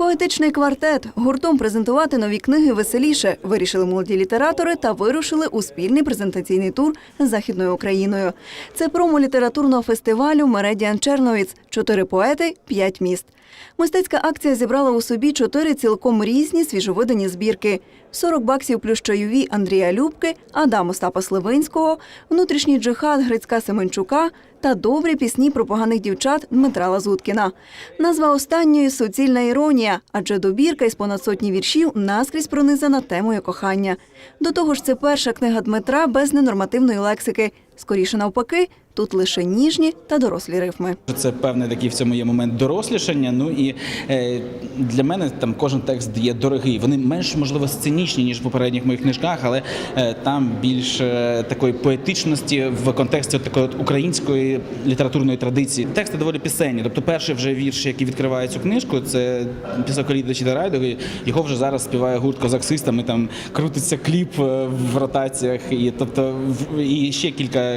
Поетичний квартет гуртом презентувати нові книги веселіше. Вирішили молоді літератори та вирушили у спільний презентаційний тур з західною Україною. Це промо літературного фестивалю Мередіан Черновіц. Чотири поети, п'ять міст. Мистецька акція зібрала у собі чотири цілком різні свіжовидані збірки: 40 баксів плюс чайові Андрія Любки, Адам Остапа Сливинського, внутрішній джихад Грицька Семенчука та добрі пісні про поганих дівчат Дмитра Лазуткіна. Назва останньої суцільна іронія, адже добірка із понад сотні віршів наскрізь пронизана темою кохання. До того ж, це перша книга Дмитра без ненормативної лексики. Скоріше навпаки, тут лише ніжні та дорослі рифми. Це певний такий в цьому є момент дорослішання. Ну і е, для мене там кожен текст є дорогий. Вони менш можливо сценічні ніж в попередніх моїх книжках, але е, там більше такої поетичності в контексті такої української літературної традиції. Тексти доволі пісенні. Тобто, перший вже вірш, який відкриває цю книжку, це пісок Ліда Чідарайдової. Його вже зараз співає гурт козаксистами. Там крутиться кліп е, в ротаціях. І тобто і ще кілька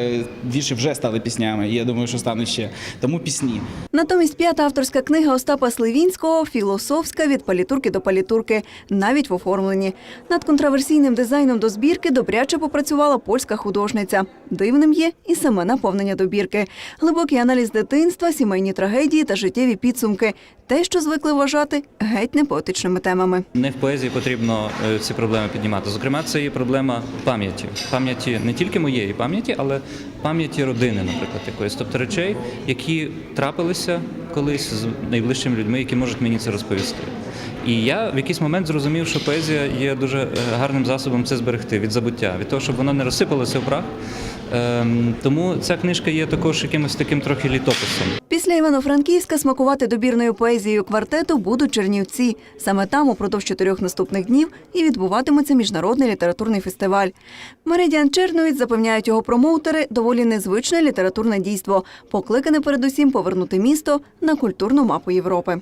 віршів вже стали піснями. І я думаю, що стануть ще. Тому пісні. Натомість п'ята авторська книга Остапа Сливінського філософська від палітурки до палітурки, навіть в оформленні. Над контраверсійним дизайном до збірки добряче попрацювала польська художниця. Дивним є і саме наповнення добірки, глибокий аналіз дитинства, сімейні трагедії та життєві підсумки. Те, що звикли вважати геть не поетичними темами. Не в поезії потрібно е, ці проблеми піднімати. Зокрема, це є проблема пам'яті. Пам'яті не тільки моєї пам'яті, але пам'яті родини, наприклад, якоїсь. Тобто речей, які трапилися колись з найближчими людьми, які можуть мені це розповісти. І я в якийсь момент зрозумів, що поезія є дуже е, гарним засобом це зберегти від забуття, від того, щоб вона не розсипалася в прах. Ем, Тому ця книжка є також якимось таким трохи літописом. Після Івано-Франківська смакувати добірною поезією квартету будуть Чернівці. Саме там упродовж чотирьох наступних днів і відбуватиметься міжнародний літературний фестиваль. Меридіан Черновіць запевняють його промоутери доволі незвичне літературне дійство, покликане передусім повернути місто на культурну мапу Європи.